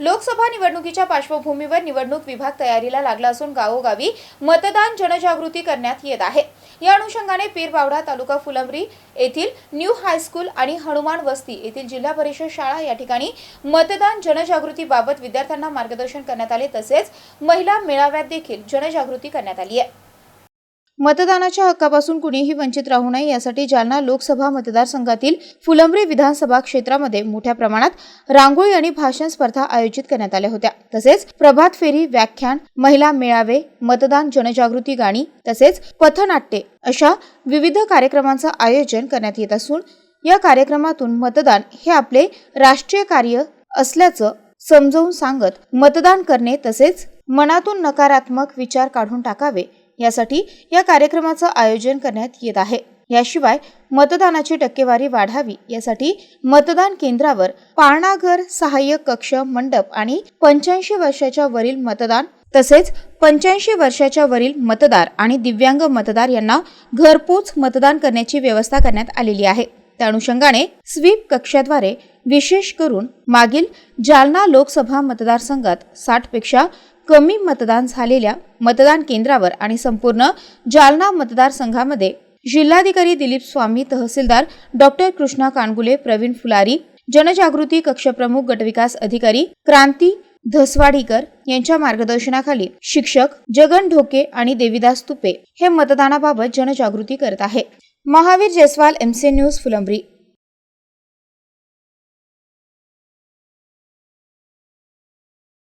लोकसभा निवडणुकीच्या पार्श्वभूमीवर निवडणूक विभाग तयारीला लागला असून गावोगावी मतदान जनजागृती करण्यात येत आहे. या अनुषंगाने पीरबावडा तालुका फुलंब्री येथील न्यू हायस्कूल आणि हनुमान वस्ती येथील जिल्हा परिषद शाळा या ठिकाणी मतदान जनजागृतीबाबत विद्यार्थ्यांना मार्गदर्शन करण्यात आले. तसेच महिला मेळाव्यात देखील जनजागृती करण्यात आली आहे. मतदानाच्या हक्कापासून कुणीही वंचित राहू नये यासाठी जालना लोकसभा मतदारसंघातील फुलंब्री विधानसभा क्षेत्रामध्ये मोठ्या प्रमाणात रांगोळी आणि भाषण स्पर्धा आयोजित करण्यात आल्या होत्या. तसेच प्रभात फेरी व्याख्यान महिला मेळावे मतदान जनजागृती गाणी तसेच पथनाट्ये अशा विविध कार्यक्रमांचं आयोजन करण्यात येत असून या कार्यक्रमातून मतदान हे आपले राष्ट्रीय कार्य असल्याचं समजावून सांगत मतदान करणे तसेच मनातून नकारात्मक विचार काढून टाकावे यासाठी या कार्यक्रमाचं आयोजन करण्यात येत आहे. याशिवाय मतदानाची टक्केवारी वाढावी यासाठी मतदान केंद्रावर पाळणाघर सहाय्यक कक्ष मंडप आणि पंच्याऐंशी वर्षाच्या वरील मतदान तसेच पंच्याऐंशी वर्षाच्या वरील मतदार आणि दिव्यांग मतदार यांना घरपोच मतदान करण्याची व्यवस्था करण्यात आलेली आहे. त्या अनुषंगाने स्वीप कक्षाद्वारे विशेष करून मागील जालना लोकसभा मतदारसंघात साठपेक्षा कमी मतदान झालेल्या मतदान केंद्रावर आणि संपूर्ण जालना मतदारसंघामध्ये जिल्हाधिकारी दिलीप स्वामी तहसीलदार डॉक्टर कृष्णा कानगुले प्रवीण फुलारी जनजागृती कक्षप्रमुख गटविकास अधिकारी क्रांती धसवाडीकर यांच्या मार्गदर्शनाखाली शिक्षक जगन ढोके आणि देविदास तुपे हे मतदानाबाबत जनजागृती करत आहे महावीर जयस्वाल एमसी न्यूज फुलंब्री.